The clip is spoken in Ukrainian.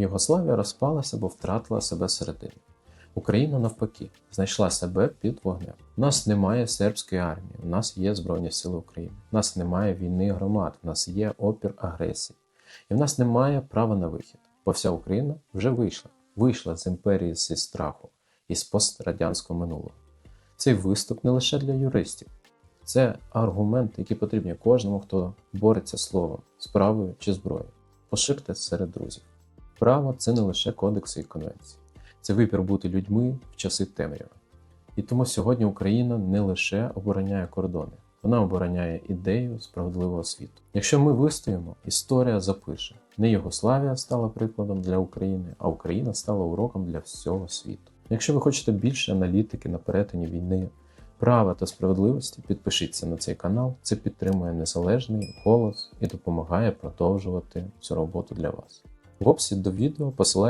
Югославія розпалася, бо втратила себе середину. Україна навпаки знайшла себе під вогнем. У нас немає сербської армії, у нас є Збройні Сили України. У нас немає війни громад, у нас є опір агресії. І в нас немає права на вихід, бо вся Україна вже вийшла, вийшла з імперії зі страху і з пострадянського минулого. Цей виступ не лише для юристів, це аргумент, який потрібні кожному, хто бореться словом, справою чи зброєю. Поширте серед друзів. Право це не лише кодекси і конвенції, це вибір бути людьми в часи темряви. І тому сьогодні Україна не лише обороняє кордони, вона обороняє ідею справедливого світу. Якщо ми вистоїмо, історія запише: не Югославія стала прикладом для України, а Україна стала уроком для всього світу. Якщо ви хочете більше аналітики на перетині війни, права та справедливості, підпишіться на цей канал. Це підтримує незалежний голос і допомагає продовжувати цю роботу для вас. Описі до відео посилання